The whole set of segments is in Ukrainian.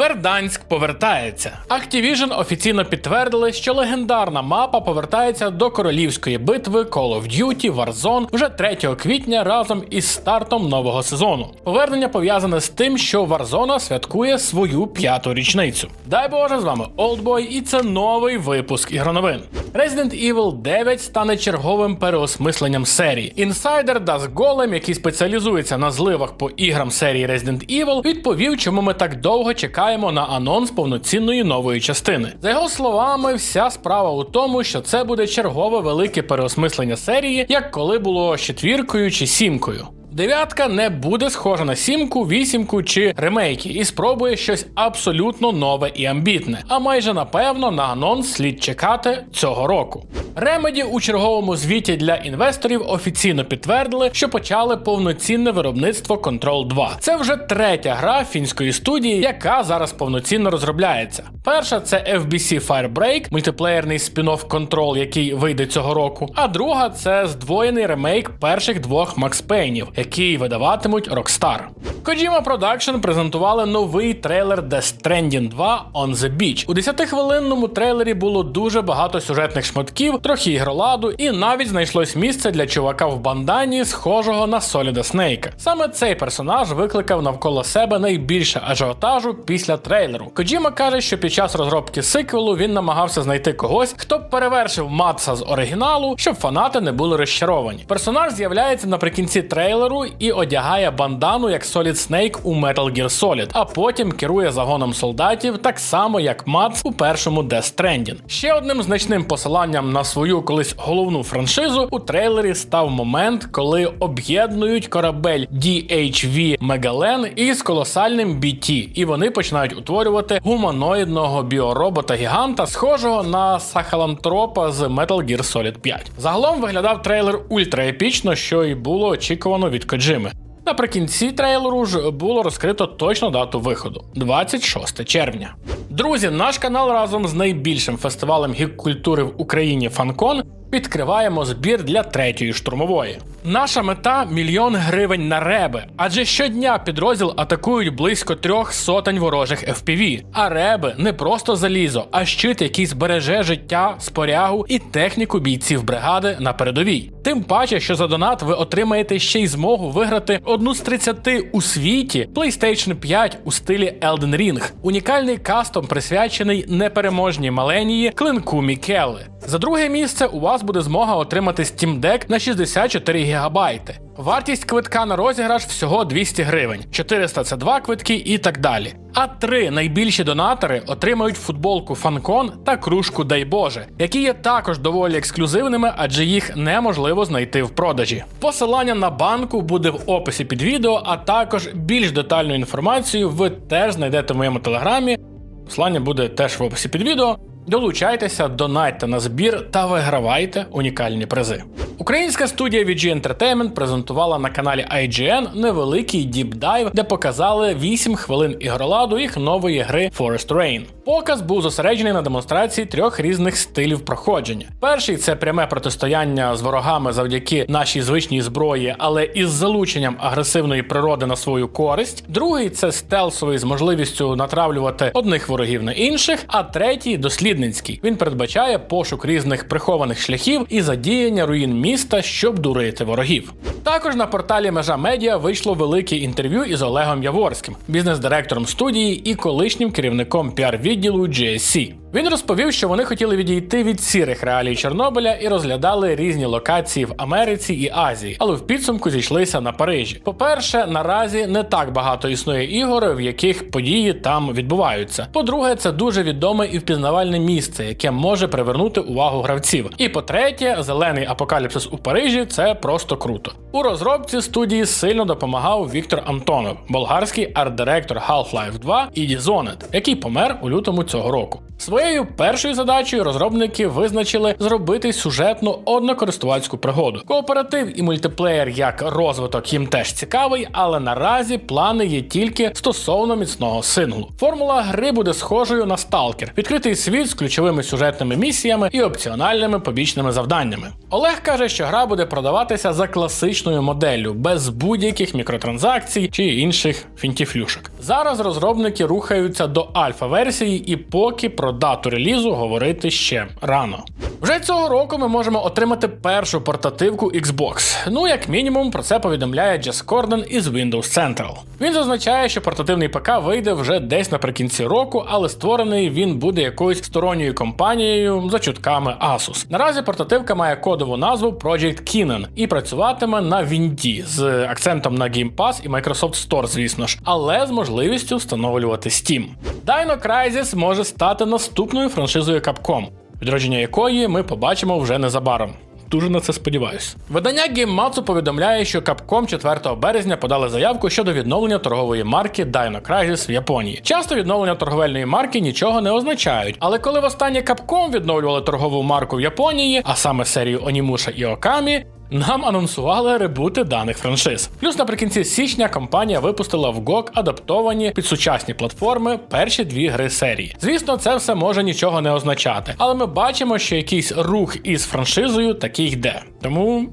Верданськ повертається. Activision офіційно підтвердили, що легендарна мапа повертається до королівської битви Call of Duty Warzone вже 3 квітня разом із стартом нового сезону. Повернення пов'язане з тим, що Warzone святкує свою п'яту річницю. Дай Боже, з вами Oldboy, і це новий випуск ігроновин. Resident Evil 9 стане черговим переосмисленням серії. Інсайдер Das Golem, який спеціалізується на зливах по іграм серії Resident Evil, відповів, чому ми так довго чекаємо на анонс повноцінної нової частини. За його словами, вся справа у тому, що це буде чергове велике переосмислення серії, як коли було четвіркою чи сімкою. Дев'ятка не буде схожа на сімку, вісімку чи ремейки і спробує щось абсолютно нове і амбітне. А майже напевно на анонс слід чекати цього року. Ремеді у черговому звіті для інвесторів офіційно підтвердили, що почали повноцінне виробництво Control 2. Це вже третя гра фінської студії, яка зараз повноцінно розробляється. Перша це FBC Firebreak, мультиплеєрний спін-офф Control, який вийде цього року. А друга це здвоєний ремейк перших двох Макс Пейнів, які видаватимуть Rockstar. Kojima Production презентували новий трейлер Death Stranding 2 On the Beach. У 10-хвилинному трейлері було дуже багато сюжетних шматків, трохи ігроладу, і навіть знайшлось місце для чувака в бандані, схожого на Соліда Снейка. Саме цей персонаж викликав навколо себе найбільше ажіотажу після трейлеру. Коджіма каже, що під час розробки сиквелу він намагався знайти когось, хто б перевершив Матса з оригіналу, щоб фанати не були розчаровані. Персонаж з'являється наприкінці трейлеру і одягає бандану як Solid Snake у Metal Gear Solid, а потім керує загоном солдатів так само, як Матс у першому Death Stranding. Ще одним значним посиланням на свою колись головну франшизу у трейлері став момент, коли об'єднують корабель DHV Мегален із колосальним BT, і вони починають утворювати гуманоїдного біоробота гіганта, схожого на сахалантропа з Metal Gear Solid 5. Загалом виглядав трейлер ультра епічно, що й було очікувано від Коджими. Наприкінці трейлеру ж було розкрито точну дату виходу 26 червня. Друзі, наш канал разом з найбільшим фестивалем гік-культури в Україні Фанкон відкриваємо збір для третьої штурмової. Наша мета мільйон гривень на реби, адже щодня підрозділ атакують близько трьох сотень ворожих FPV. А реби не просто залізо, а щит, який збереже життя, спорягу і техніку бійців бригади на передовій. Тим паче, що за донат ви отримаєте ще й змогу виграти одну з 30 у світі PlayStation 5 у стилі Elden Ring. Унікальний кастом присвячений непереможній маленії клинку Мікелли. За друге місце у вас буде змога отримати Steam Deck на 64 гігабайти. Вартість квитка на розіграш всього 200 гривень, 400 це два квитки і так далі. А три найбільші донатори отримають футболку Фанкон та кружку Дай Боже, які є також доволі ексклюзивними, адже їх неможливо знайти в продажі. Посилання на банку буде в описі під відео, а також більш детальну інформацію ви теж знайдете в моєму телеграмі. Посилання буде теж в описі під відео. Долучайтеся, донайте на збір та вигравайте унікальні призи. Українська студія VG Entertainment презентувала на каналі IGN невеликий діпдайв, де показали 8 хвилин ігроладу їх нової гри Forest Rain. Показ був зосереджений на демонстрації трьох різних стилів проходження. Перший це пряме протистояння з ворогами завдяки нашій звичній зброї, але із залученням агресивної природи на свою користь. Другий це стелсовий з можливістю натравлювати одних ворогів на інших. А третій дослідницький. Він передбачає пошук різних прихованих шляхів і задіяння руїн міста, щоб дурити ворогів. Також на порталі Межа Медіа вийшло велике інтерв'ю із Олегом Яворським, бізнес-директором студії і колишнім керівником піар-відділу GSC. Він розповів, що вони хотіли відійти від сірих реалій Чорнобиля і розглядали різні локації в Америці і Азії, але в підсумку зійшлися на Парижі. По-перше, наразі не так багато існує ігор, в яких події там відбуваються. По-друге, це дуже відоме і впізнавальне місце, яке може привернути увагу гравців. І по-третє, зелений апокаліпсис у Парижі це просто круто. У розробці студії сильно допомагав Віктор Антонов, болгарський арт-директор Half-Life 2 і Dishonored, який помер у лютому цього року. Своєю першою задачею розробники визначили зробити сюжетну однокористувацьку пригоду. Кооператив і мультиплеєр як розвиток їм теж цікавий, але наразі плани є тільки стосовно міцного синглу. Формула гри буде схожою на сталкер, відкритий світ з ключовими сюжетними місіями і опціональними побічними завданнями. Олег каже, що гра буде продаватися за класичною моделлю, без будь-яких мікротранзакцій чи інших фінтіфлюшок. Зараз розробники рухаються до альфа-версії, і поки про дату релізу говорити ще рано. Вже цього року ми можемо отримати першу портативку Xbox. Ну, як мінімум, про це повідомляє Джес Корден із Windows Central. Він зазначає, що портативний ПК вийде вже десь наприкінці року, але створений він буде якоюсь сторонньою компанією за чутками Asus. Наразі портативка має кодову назву Project Kinan і працюватиме на Вінді з акцентом на Game Pass і Microsoft Store, звісно ж, але з можливістю встановлювати Steam. Dino Crisis може стати наступною франшизою Capcom, відродження якої ми побачимо вже незабаром. Дуже на це сподіваюся. Видання GameMatsu повідомляє, що Capcom 4 березня подали заявку щодо відновлення торгової марки Dino Crisis в Японії. Часто відновлення торговельної марки нічого не означають, але коли востаннє Capcom відновлювали торгову марку в Японії, а саме серію Онімуша і Окамі, нам анонсували ребути даних франшиз. Плюс наприкінці січня компанія випустила в GOG адаптовані під сучасні платформи перші дві гри серії. Звісно, це все може нічого не означати, але ми бачимо, що якийсь рух із франшизою таки йде. Тому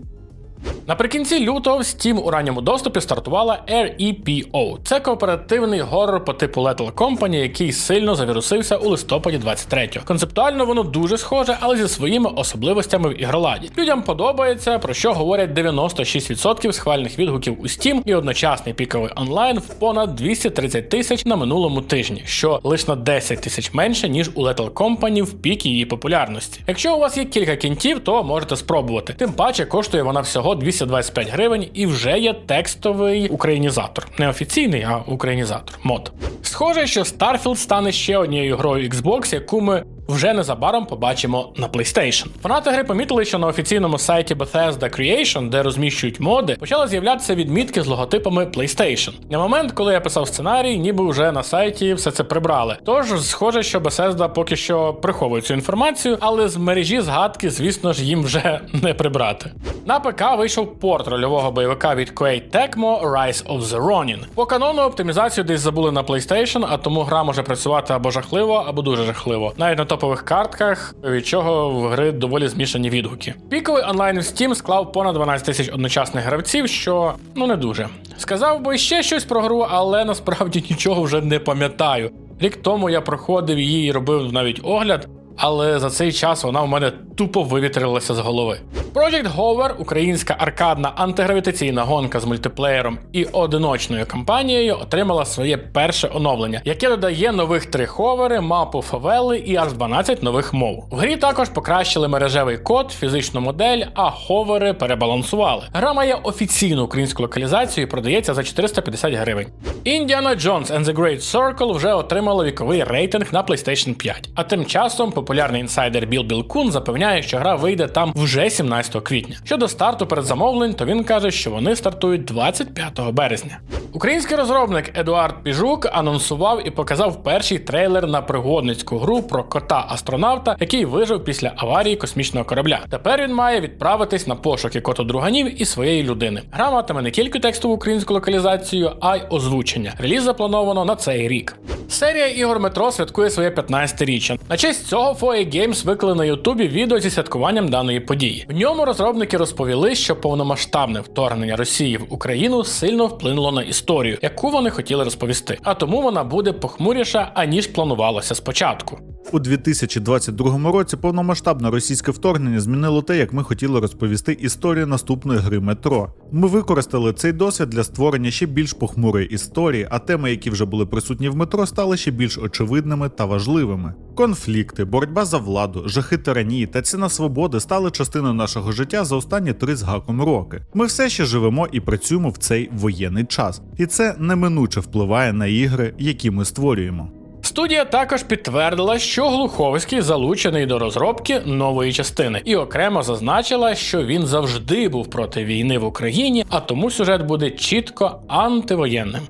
Наприкінці лютого в Steam у ранньому доступі стартувала REPO. Це кооперативний горор по типу Lethal Company, який сильно завірусився у листопаді 23-го. Концептуально воно дуже схоже, але зі своїми особливостями в ігроладі. Людям подобається, про що говорять 96% схвальних відгуків у Steam і одночасний піковий онлайн в понад 230 тисяч на минулому тижні, що лише на 10 тисяч менше ніж у Lethal Company в пік її популярності. Якщо у вас є кілька кінтів, то можете спробувати. Тим паче коштує вона всього 225 гривень і вже є текстовий українізатор. Не офіційний, а українізатор. Мод. Схоже, що Starfield стане ще однією грою Xbox, яку ми вже незабаром побачимо на PlayStation. Фанати гри помітили, що на офіційному сайті Bethesda Creation, де розміщують моди, почали з'являтися відмітки з логотипами PlayStation. На момент, коли я писав сценарій, ніби вже на сайті все це прибрали. Тож, схоже, що Bethesda поки що приховує цю інформацію, але з мережі згадки, звісно ж, їм вже не прибрати. На ПК вийшов порт рольового бойовика від Koei Tecmo Rise of the Ronin. По канону оптимізацію десь забули на PlayStation, а тому гра може працювати або жахливо, або дуже жахливо. Навіть на топових картках, від чого в гри доволі змішані відгуки. Піковий онлайн в Steam склав понад 12 тисяч одночасних гравців, що ну не дуже. Сказав би ще щось про гру, але насправді нічого вже не пам'ятаю. Рік тому я проходив її і робив навіть огляд. Але за цей час вона у мене тупо вивітрилася з голови. Project Hover – українська аркадна антигравітаційна гонка з мультиплеєром і одиночною кампанією, отримала своє перше оновлення, яке додає нових три ховери, мапу фавели і аж 12 нових мов. В грі також покращили мережевий код, фізичну модель, а ховери перебалансували. Гра має офіційну українську локалізацію і продається за 450 гривень. Indiana Jones and the Great Circle вже отримала віковий рейтинг на PlayStation 5. А тим часом популярний інсайдер Біл Білкун запевняє, що гра вийде там вже 17 квітня. Щодо старту передзамовлень, то він каже, що вони стартують 25 березня. Український розробник Едуард Піжук анонсував і показав перший трейлер на пригодницьку гру про кота-астронавта, який вижив після аварії космічного корабля. Тепер він має відправитись на пошуки котодруганів і своєї людини. Гра матиме не тільки текстову українську локалізацію, а й озвучення. Реліз заплановано на цей рік. Серія ігор Метро святкує своє 15-річчя. На честь цього FOA Games виклали на Ютубі відео зі святкуванням даної події. В ньому розробники розповіли, що повномасштабне вторгнення Росії в Україну сильно вплинуло на історію, яку вони хотіли розповісти. А тому вона буде похмуріша, аніж планувалося спочатку. У 2022 році повномасштабне російське вторгнення змінило те, як ми хотіли розповісти історію наступної гри метро. Ми використали цей досвід для створення ще більш похмурої історії, а теми, які вже були присутні в метро, стали ще більш очевидними та важливими. Конфлікти, боротьба за владу, жахи тиранії та ціна свободи стали частиною нашого життя за останні три з гаком роки. Ми все ще живемо і працюємо в цей воєнний час, і це неминуче впливає на ігри, які ми створюємо. Студія також підтвердила, що Глуховський залучений до розробки нової частини, і окремо зазначила, що він завжди був проти війни в Україні, а тому сюжет буде чітко антивоєнним.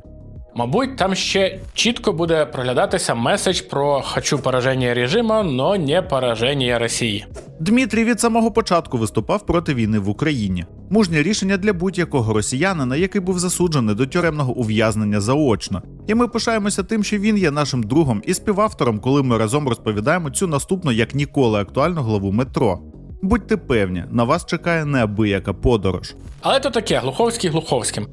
Мабуть, там ще чітко буде проглядатися меседж про «хочу пораження режима, но не пораження Росії. Дмитрій від самого початку виступав проти війни в Україні. Мужнє рішення для будь-якого росіянина, який був засуджений до тюремного ув'язнення заочно. І ми пишаємося тим, що він є нашим другом і співавтором, коли ми разом розповідаємо цю наступну як ніколи актуальну главу метро. Будьте певні, на вас чекає неабияка подорож. Але то таке, Глуховський Глуховським.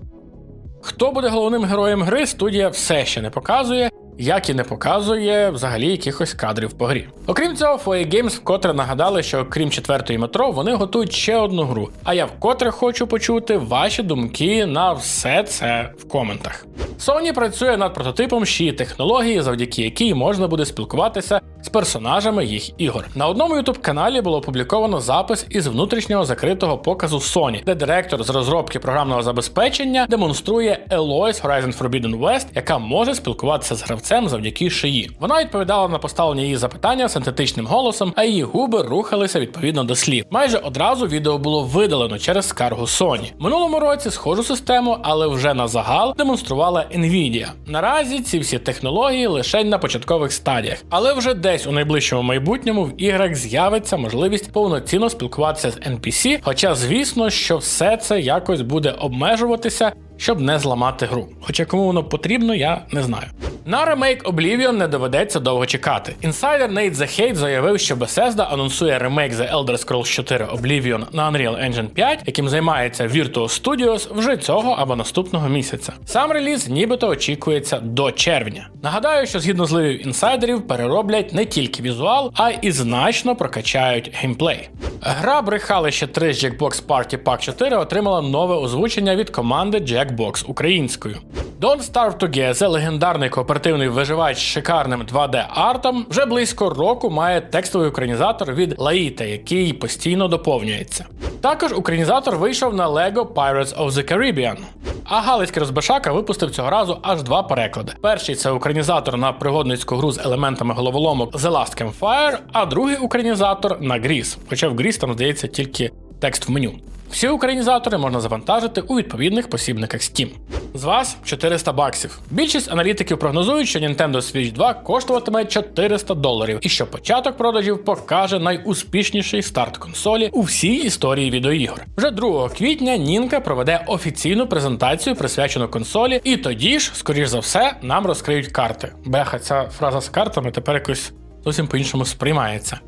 Хто буде головним героєм гри, студія все ще не показує, як і не показує взагалі якихось кадрів по грі. Окрім цього, FOA Games вкотре нагадали, що крім четвертої метро, вони готують ще одну гру. А я вкотре хочу почути ваші думки на все це в коментах. Sony працює над прототипом ще технології, завдяки якій можна буде спілкуватися з персонажами їх ігор. На одному youtube каналі було опубліковано запис із внутрішнього закритого показу Sony, де директор з розробки програмного забезпечення демонструє Eloy з Horizon Forbidden West, яка може спілкуватися з гравцем завдяки шиї. Вона відповідала на поставлені її запитання синтетичним голосом, а її губи рухалися відповідно до слів. Майже одразу відео було видалено через скаргу Sony. Минулому році схожу систему, але вже на загал демонструвала Nvidia. Наразі ці всі технології лише на початкових стадіях, але вже десь у найближчому майбутньому в іграх з'явиться можливість повноцінно спілкуватися з NPC, хоча звісно, що все це якось буде обмежуватися. Щоб не зламати гру. Хоча кому воно потрібно, я не знаю. На ремейк Oblivion не доведеться довго чекати. Інсайдер Nate The Hate заявив, що Bethesda анонсує ремейк The Elder Scrolls 4 Oblivion на Unreal Engine 5, яким займається Virtuos Studios вже цього або наступного місяця. Сам реліз нібито очікується до червня. Нагадаю, що згідно зливів інсайдерів перероблять не тільки візуал, а й значно прокачають геймплей. Гра Брехалище 3 з Jackbox Party Pack 4 отримала нове озвучення від команди Jackbox українською. Don't Starve Together, легендарний кооперативний виживач з шикарним 2D-артом, вже близько року має текстовий українізатор від Laite, який постійно доповнюється. Також українізатор вийшов на LEGO Pirates of the Caribbean. А Галицький розбишака випустив цього разу аж два переклади. Перший це українізатор на пригодницьку гру з елементами головоломок The Last Campfire, а другий українізатор на Гріз. Хоча в Гріз там здається тільки текст в меню. Всі українізатори можна завантажити у відповідних посібниках Steam. З вас 400 баксів. Більшість аналітиків прогнозують, що Nintendo Switch 2 коштуватиме 400 доларів, і що початок продажів покаже найуспішніший старт консолі у всій історії відеоігор. Вже 2 квітня Нінка проведе офіційну презентацію, присвячену консолі, і тоді ж, скоріш за все, нам розкриють карти. Беха, ця фраза з картами тепер якось зовсім по-іншому сприймається.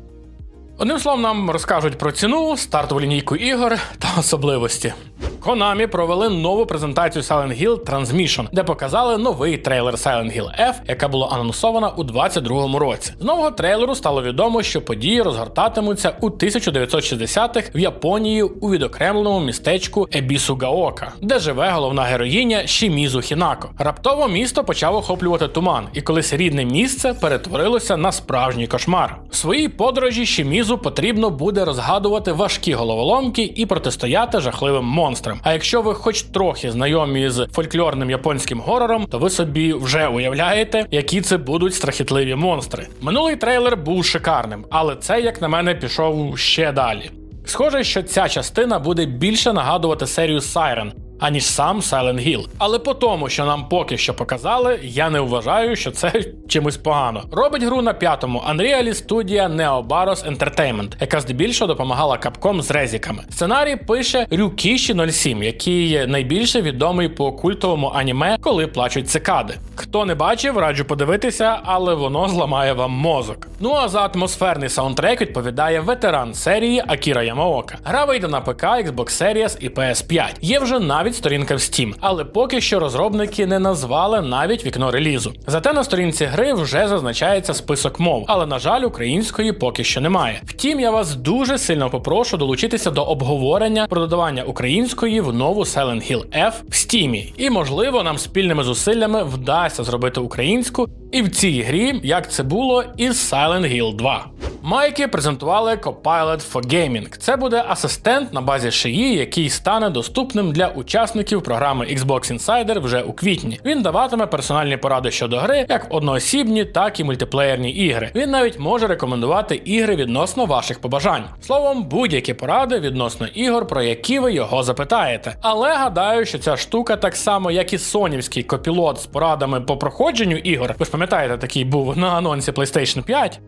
Одним словом, нам розкажуть про ціну, стартову лінійку ігор та особливості. Konami провели нову презентацію Silent Hill Transmission, де показали новий трейлер Silent Hill F, яка була анонсована у 2022 році. З нового трейлеру стало відомо, що події розгортатимуться у 1960-х в Японії у відокремленому містечку Ебісугаока, де живе головна героїня Шімізу Хінако. Раптово місто почав охоплювати туман, і колись рідне місце перетворилося на справжній кошмар. В своїй подорожі Шімізу потрібно буде розгадувати важкі головоломки і протистояти жахливим монстрам. А якщо ви хоч трохи знайомі з фольклорним японським горором, то ви собі вже уявляєте, які це будуть страхітливі монстри. Минулий трейлер був шикарним, але це, як на мене, пішов ще далі. Схоже, що ця частина буде більше нагадувати серію Siren, аніж сам Silent Hill. Але по тому, що нам поки що показали, я не вважаю, що це чимось погано. Робить гру на п'ятому Unreal студія Neobaros Entertainment, яка здебільшого допомагала Capcom з резіками. Сценарій пише Рюкіші 07, який найбільше відомий по культовому аніме, коли плачуть цикади. Хто не бачив, раджу подивитися, але воно зламає вам мозок. Ну а за атмосферний саундтрек відповідає ветеран серії Акіра Ямаока. Гра вийде на ПК, Xbox Series і PS5. Є вже навіть сторінка в Steam, але поки що розробники не назвали навіть вікно релізу. Зате на сторінці гри вже зазначається список мов, але на жаль, української поки що немає. Втім, я вас дуже сильно попрошу долучитися до обговорення про додавання української в нову Silent Hill F в Steam. І можливо нам спільними зусиллями вдасться зробити українську і в цій грі, як це було із Silent Hill 2. Майки презентували Copilot for Gaming. Це буде асистент на базі шиї, який стане доступним для учасників програми Xbox Insider вже у квітні. Він даватиме персональні поради щодо гри, як одноосібні, так і мультиплеєрні ігри. Він навіть може рекомендувати ігри відносно ваших побажань. Словом, будь-які поради відносно ігор, про які ви його запитаєте. Але гадаю, що ця штука так само, як і сонівський копілот з порадами по проходженню ігор. Ви ж пам'ятаєте, такий був на анонсі PlayStation 5.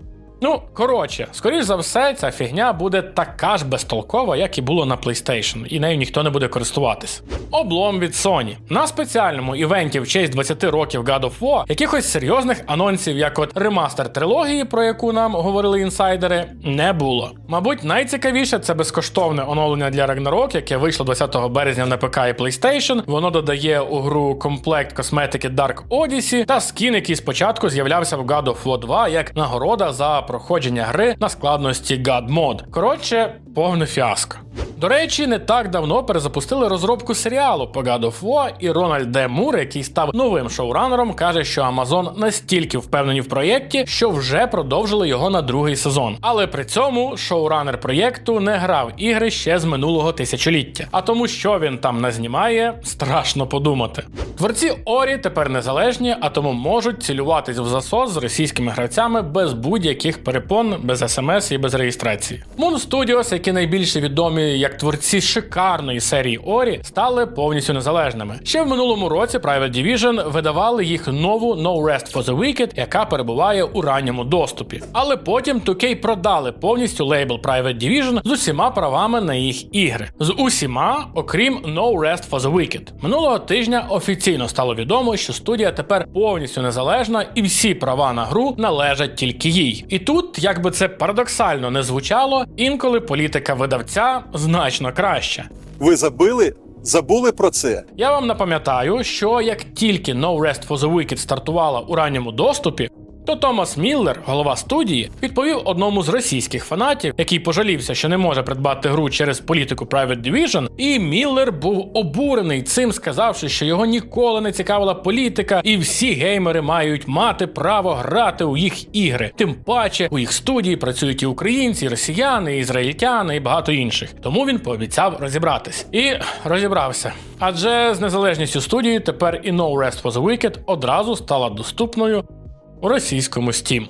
Ну, коротше, скоріш за все, ця фігня буде така ж безтолкова, як і було на PlayStation, і нею ніхто не буде користуватись. Облом від Sony. На спеціальному івенті в честь 20 років God of War якихось серйозних анонсів, як от ремастер трилогії, про яку нам говорили інсайдери, не було. Мабуть, найцікавіше це безкоштовне оновлення для Ragnarok, яке вийшло 20 березня на ПК і PlayStation. Воно додає у гру комплект косметики Dark Odyssey та скін, який спочатку з'являвся в God of War 2 як нагорода за проходження гри на складності God Mode. Коротше, повне фіаско. До речі, не так давно перезапустили розробку серіалу по God of War, і Рональд Д. Мур, який став новим шоуранером, каже, що Amazon настільки впевнені в проєкті, що вже продовжили його на другий сезон. Але при цьому шоуранер проєкту не грав ігри ще з минулого тисячоліття. А тому, що він там назнімає, страшно подумати. Творці Орі тепер незалежні, а тому можуть цілюватись в засос з російськими гравцями без будь-яких перепон, без смс і без реєстрації. Moon Studios, які найбільше відомі як творці шикарної серії Орі, стали повністю незалежними. Ще в минулому році Private Division видавали їх нову No Rest for the Wicked, яка перебуває у ранньому доступі. Але потім 2K продали повністю лейбл Private Division з усіма правами на їх ігри. З усіма, окрім No Rest for the Wicked. Минулого тижня офіційно стало відомо, що студія тепер повністю незалежна і всі права на гру належать тільки їй. І тут, як би це парадоксально не звучало, інколи політика видавця значно краще. Ви забили? Забули про це? Я вам напам'ятаю, що як тільки No Rest for the Wicked стартувала у ранньому доступі, то Томас Міллер, голова студії, відповів одному з російських фанатів, який пожалівся, що не може придбати гру через політику Private Division, і Міллер був обурений цим, сказавши, що його ніколи не цікавила політика, і всі геймери мають мати право грати у їх ігри. Тим паче у їх студії працюють і українці, і росіяни, і ізраїльтяни, і багато інших. Тому він пообіцяв розібратись. І розібрався. Адже з незалежністю студії тепер і No Rest for the Wicked одразу стала доступною у російському Steam.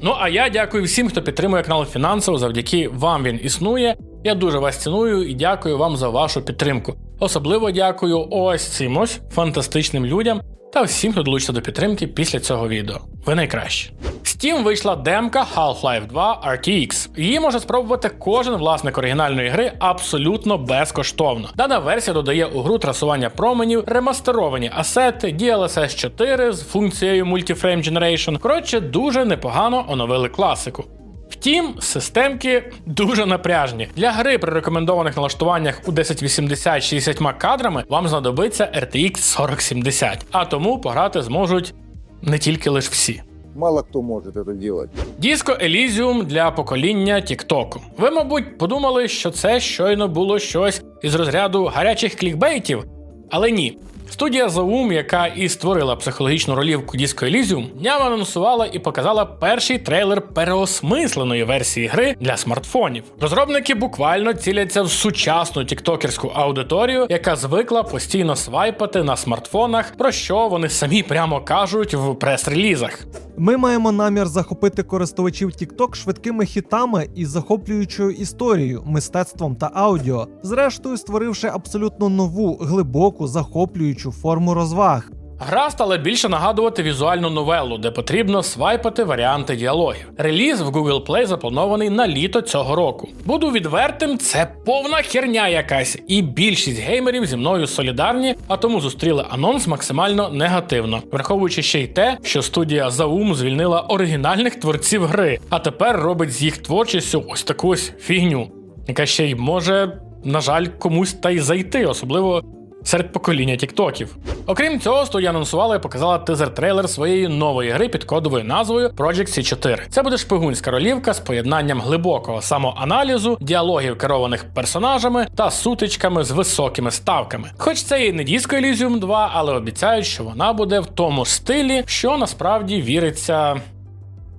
Ну а я дякую всім, хто підтримує канал фінансово. Завдяки вам він існує. Я дуже вас ціную і дякую вам за вашу підтримку. Особливо дякую ось цим ось фантастичним людям та всім, хто долучиться до підтримки після цього відео. Ви найкращі. Steam вийшла демка Half-Life 2 RTX. Її може спробувати кожен власник оригінальної гри абсолютно безкоштовно. Дана версія додає у гру трасування променів, ремастеровані асети, DLSS 4 з функцією Multiframe Generation. Коротше, дуже непогано оновили класику. Втім, системки дуже напряжні. Для гри при рекомендованих налаштуваннях у 1080 60 кадрами вам знадобиться RTX 4070, а тому пограти зможуть не тільки лише всі. Мало хто може це робити. Диско Елізіум для покоління Тіктоку. Ви, мабуть, подумали, що це щойно було щось із розряду гарячих клікбейтів, але ні. Студія Zaum, яка і створила психологічну ролівку Disco Elysium, днями анонсувала і показала перший трейлер переосмисленої версії гри для смартфонів. Розробники буквально ціляться в сучасну тіктокерську аудиторію, яка звикла постійно свайпати на смартфонах, про що вони самі прямо кажуть в прес-релізах. Ми маємо намір захопити користувачів TikTok швидкими хітами і захоплюючою історією, мистецтвом та аудіо, зрештою створивши абсолютно нову, глибоку, захоплюючу форму розваг. Гра стала більше нагадувати візуальну новелу, де потрібно свайпати варіанти діалогів. Реліз в Google Play запланований на літо цього року. Буду відвертим, це повна херня якась, і більшість геймерів зі мною солідарні, а тому зустріли анонс максимально негативно, враховуючи ще й те, що студія Zaum звільнила оригінальних творців гри, а тепер робить з їх творчістю ось таку фігню, яка ще й може, на жаль, комусь та й зайти, особливо серед покоління тіктоків. Окрім цього, студія анонсувала і показала тизер-трейлер своєї нової гри під кодовою назвою Project C4. Це буде шпигунська ролівка з поєднанням глибокого самоаналізу, діалогів керованих персонажами та сутичками з високими ставками. Хоч це і не Disco Elysium 2, але обіцяють, що вона буде в тому стилі, що насправді віриться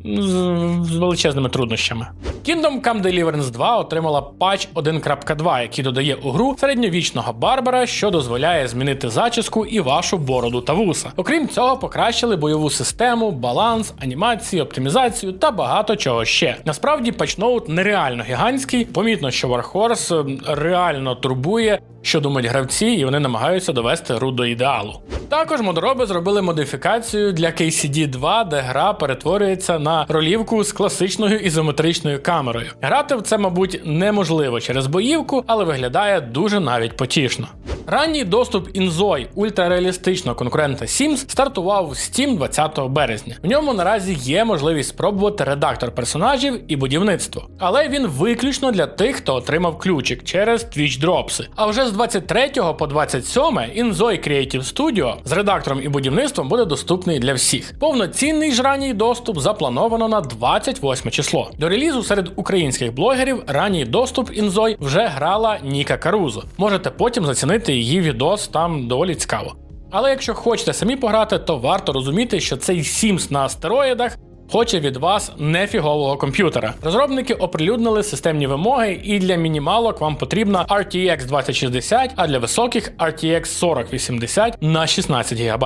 з, величезними труднощами. Kingdom Come Deliverance 2 отримала патч 1.2, який додає у гру середньовічного барбара, що дозволяє змінити зачіску і вашу бороду та вуса. Окрім цього, покращили бойову систему, баланс, анімації, оптимізацію та багато чого ще. Насправді патчноут нереально гігантський. Помітно, що Warhorse реально турбує. Що думають гравці, і вони намагаються довести гру до ідеалу. Також модороби зробили модифікацію для KCD 2, де гра перетворюється на ролівку з класичною ізометричною камерою. Грати в це, мабуть, неможливо через боївку, але виглядає дуже навіть потішно. Ранній доступ Інзой ультрареалістичного конкурента Sims стартував в Steam 20 березня. В ньому наразі є можливість спробувати редактор персонажів і будівництво, але він виключно для тих, хто отримав ключик через Twitch дропси. А вже з 23 по 27 Inzoi Creative Studio з редактором і будівництвом буде доступний для всіх. Повноцінний ж ранній доступ заплановано на 28 число. До релізу серед українських блогерів ранній доступ інзой вже грала Ніка Карузо. Можете потім зацінити її відос, там доволі цікаво. Але якщо хочете самі пограти, то варто розуміти, що цей Сімс на астероїдах хоче від вас нефігового комп'ютера. Розробники оприлюднили системні вимоги, і для мінімалок вам потрібна RTX 2060, а для високих RTX 4080 на 16 ГБ.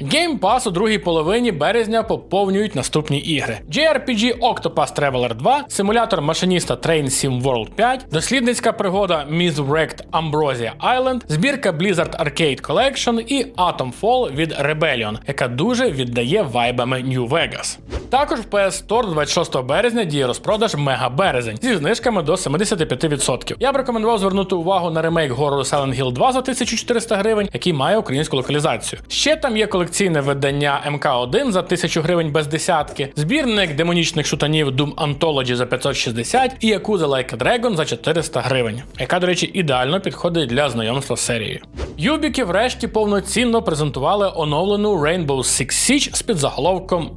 Game Pass у другій половині березня поповнюють наступні ігри: JRPG Octopath Traveler 2, симулятор машиніста Train Sim World 5, дослідницька пригода Wrecked Ambrosia Island, збірка Blizzard Arcade Collection і Atomfall від Rebellion, яка дуже віддає вайбами New Vegas. Також в PS Store 26 березня діє розпродаж Мега Березень зі знижками до 75%. Я б рекомендував звернути увагу на ремейк горору Silent Hill 2 за 1400 гривень, який має українську локалізацію. Ще там є колекційне видання МК1 за 1000 гривень без десятки, збірник демонічних шутанів Doom Anthology за 560 і Yakuza Like a Dragon за 400 гривень, яка, до речі, ідеально підходить для знайомства з серією. Юбіки врешті повноцінно презентували оновлену Rainbow Six Siege з підзаголовком.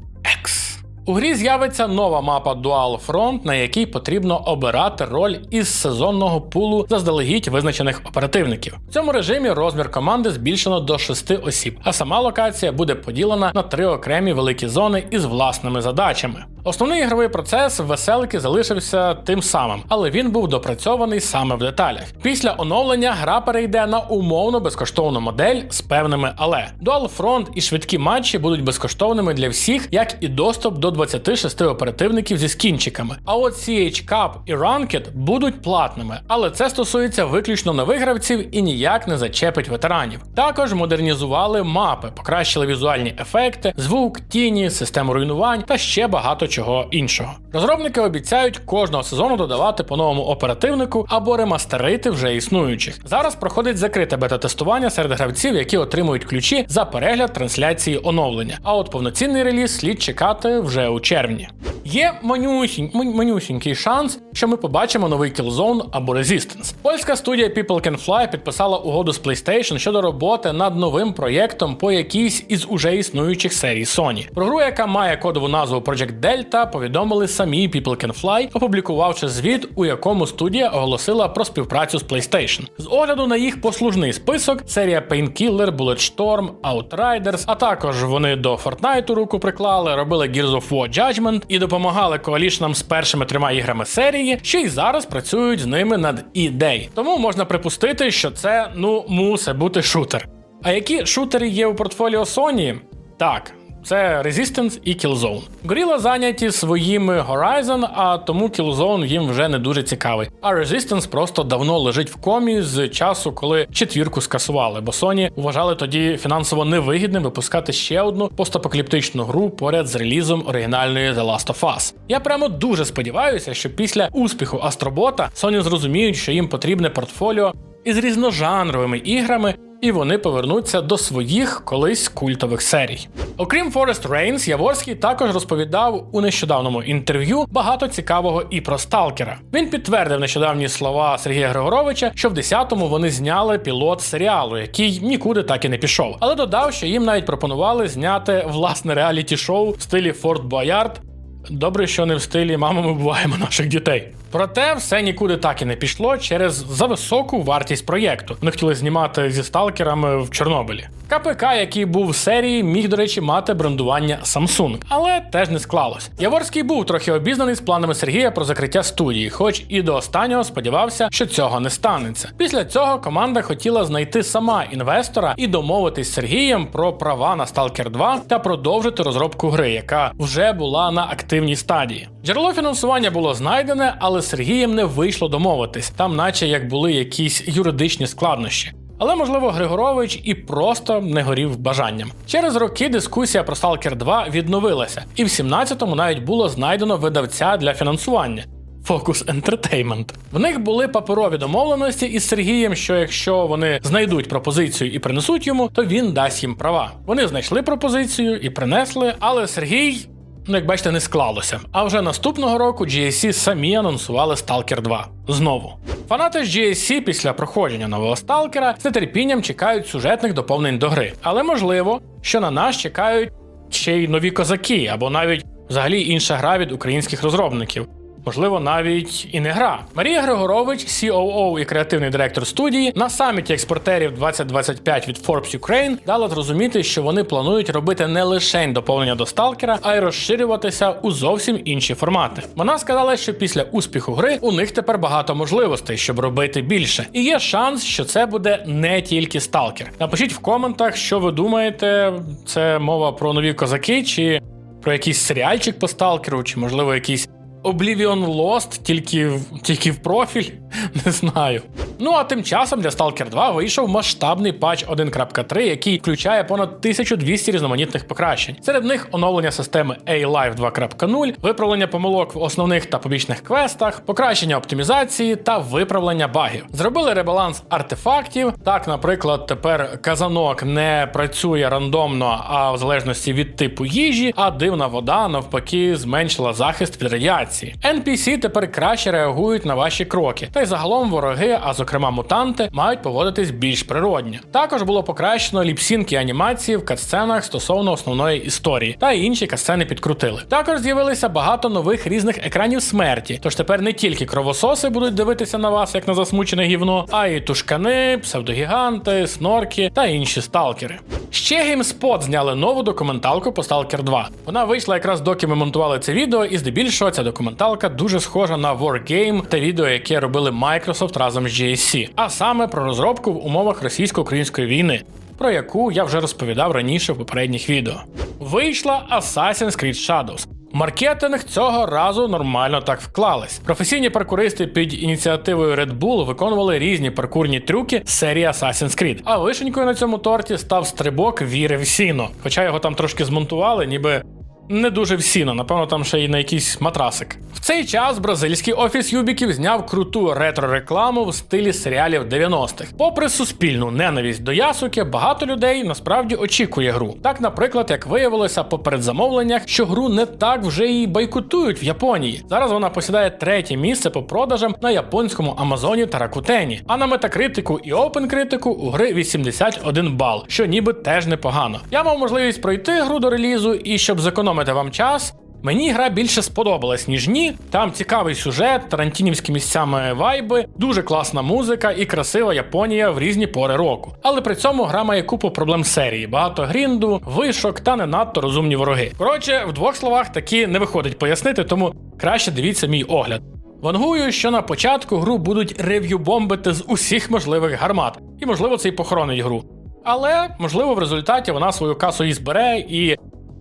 У грі з'явиться нова мапа Dual Front, на якій потрібно обирати роль із сезонного пулу заздалегідь визначених оперативників. В цьому режимі розмір команди збільшено до 6 осіб, а сама локація буде поділена на три окремі великі зони із власними задачами. Основний ігровий процес веселки залишився тим самим, але він був допрацьований саме в деталях. Після оновлення гра перейде на умовно безкоштовну модель з певними але. Dual Front і швидкі матчі будуть безкоштовними для всіх, як і доступ до 26 оперативників зі скінчиками. А от CH Cup і Ranked будуть платними, але це стосується виключно нових гравців і ніяк не зачепить ветеранів. Також модернізували мапи, покращили візуальні ефекти, звук, тіні, систему руйнувань та ще багато чого іншого. Розробники обіцяють кожного сезону додавати по новому оперативнику або ремастерити вже існуючих. Зараз проходить закрите бета-тестування серед гравців, які отримують ключі за перегляд трансляції оновлення. А от повноцінний реліз слід чекати вже у червні. Є манюсінь, манюсінький шанс, що ми побачимо новий Killzone або Resistance. Польська студія People Can Fly підписала угоду з PlayStation щодо роботи над новим проєктом по якійсь із уже існуючих серій Sony. Про гру, яка має кодову назву Project Delta, повідомили самі People Can Fly, опублікувавши звіт, у якому студія оголосила про співпрацю з PlayStation. З огляду на їх послужний список, серія Painkiller, Bulletstorm, Outriders, а також вони до Fortnite руку приклали, робили Gears of War Judgment і допомагали коалішнам з першими трьома іграми серії, що й зараз працюють з ними над E-Day. Тому можна припустити, що це ну мусить бути шутер. А які шутери є у портфоліо Sony? Так. Це Resistance і Killzone. Gorilla зайняті своїми Horizon, а тому Killzone їм вже не дуже цікавий. А Resistance просто давно лежить в комі з часу, коли четвірку скасували, бо Sony вважали тоді фінансово невигідним випускати ще одну постапокаліптичну гру поряд з релізом оригінальної The Last of Us. Я прямо дуже сподіваюся, що після успіху Астробота Sony зрозуміють, що їм потрібне портфоліо із різножанровими іграми, і вони повернуться до своїх колись культових серій. Окрім Forest Reigns, Яворський також розповідав у нещодавному інтерв'ю багато цікавого і про Сталкера. Він підтвердив нещодавні слова Сергія Григоровича, що в 10-му вони зняли пілот серіалу, який нікуди так і не пішов. Але додав, що їм навіть пропонували зняти власне реаліті-шоу в стилі Форт Боярд. Добре, що не в стилі Мамо, ми буваємо наших дітей. Проте все нікуди так і не пішло через зависоку вартість проєкту. Вони хотіли знімати зі сталкерами в Чорнобилі. КПК, який був в серії, міг, до речі, мати брендування Samsung, але теж не склалось. Яворський був трохи обізнаний з планами Сергія про закриття студії, хоч і до останнього сподівався, що цього не станеться. Після цього команда хотіла знайти сама інвестора і домовитись з Сергієм про права на Stalker 2 та продовжити розробку гри, яка вже була на активній стадії. Джерело фінансування було знайдене, але Сергієм не вийшло домовитись, там, наче як були якісь юридичні складнощі. Але можливо Григорович і просто не горів бажанням. Через роки дискусія про Stalker 2 відновилася, і в 17-му навіть було знайдено видавця для фінансування. Focus Entertainment. В них були паперові домовленості із Сергієм, що якщо вони знайдуть пропозицію і принесуть йому, то він дасть їм права. Вони знайшли пропозицію і принесли, але Сергій. Ну, як бачите, не склалося. А вже наступного року GSC самі анонсували Stalker 2. Знову. Фанати з GSC після проходження нового Сталкера з нетерпінням чекають сюжетних доповнень до гри. Але можливо, що на нас чекають ще й нові козаки, або навіть взагалі інша гра від українських розробників. Можливо, навіть і не гра. Марія Григорович, COO і креативний директор студії, на саміті експортерів 2025 від Forbes Ukraine дала зрозуміти, що вони планують робити не лише доповнення до сталкера, а й розширюватися у зовсім інші формати. Вона сказала, що після успіху гри у них тепер багато можливостей, щоб робити більше. І є шанс, що це буде не тільки сталкер. Напишіть в коментах, що ви думаєте, це мова про нові козаки, чи про якийсь серіальчик по сталкеру, чи можливо якийсь Oblivion Lost тільки, в- тільки в профіль, не знаю. Ну а тим часом для Stalker 2 вийшов масштабний патч 1.3, який включає понад 1200 різноманітних покращень. Серед них оновлення системи A-Live 2.0, виправлення помилок в основних та побічних квестах, покращення оптимізації та виправлення багів. Зробили ребаланс артефактів. Так, наприклад, тепер казанок не працює рандомно, а в залежності від типу їжі, а дивна вода навпаки зменшила захист від радіації. NPC тепер краще реагують на ваші кроки, та й загалом вороги, а зокрема мутанти, мають поводитись більш природньо. Також було покращено ліпсінки анімації в катсценах стосовно основної історії, та й інші катсцени підкрутили. Також з'явилися багато нових різних екранів смерті. Тож тепер не тільки кровососи будуть дивитися на вас як на засмучене гівно, а й тушкани, псевдогіганти, снорки та інші сталкери. Ще GameSpot зняли нову документалку по Stalker 2. Вона вийшла якраз доки ми монтували це відео, і здебільшого ця документалка дуже схожа на Wargame та відео, яке робили Microsoft разом з GSC, а саме про розробку в умовах російсько-української війни. Про яку я вже розповідав раніше в попередніх відео. Вийшла Assassin's Creed Shadows. Маркетинг цього разу нормально так вклались. Професійні паркуристи під ініціативою Red Bull виконували різні паркурні трюки серії Assassin's Creed. А вишенькою на цьому торті став стрибок віри в сіно. Хоча його там трошки змонтували, ніби не дуже в напевно, там ще й на якийсь матрасик. В цей час бразильський офіс Юбіків зняв круту ретро-рекламу в стилі серіалів 90-х. Попри суспільну ненависть до ясуки, багато людей насправді очікує гру. Так, наприклад, як виявилося по передзамовленнях, що гру не так вже і байкутують в Японії. Зараз вона посідає третє місце по продажам на японському Амазоні та Ракутені. А на метакритику і OpenCritical у гри 81 бал, що ніби теж непогано. Я мав можливість пройти гру до релізу, і щоб зекономити вам час. Мені гра більше сподобалась, ніж ні. Там цікавий сюжет, тарантінівські місцями вайби, дуже класна музика і красива Японія в різні пори року. Але при цьому гра має купу проблем серії: багато грінду, вишок та не надто розумні вороги. Коротше, в двох словах таки не виходить пояснити, тому краще дивіться мій огляд. Вангую, що на початку гру будуть рев'ю-бомбити з усіх можливих гармат, і можливо це й похоронить гру. Але можливо в результаті вона свою касу і збере і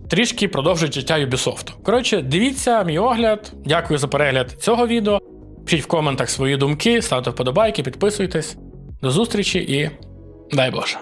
трішки продовжить життя Ubisoft. Коротше, дивіться мій огляд. Дякую за перегляд цього відео. Пишіть в коментах свої думки, ставте вподобайки, підписуйтесь. До зустрічі і дай Боже.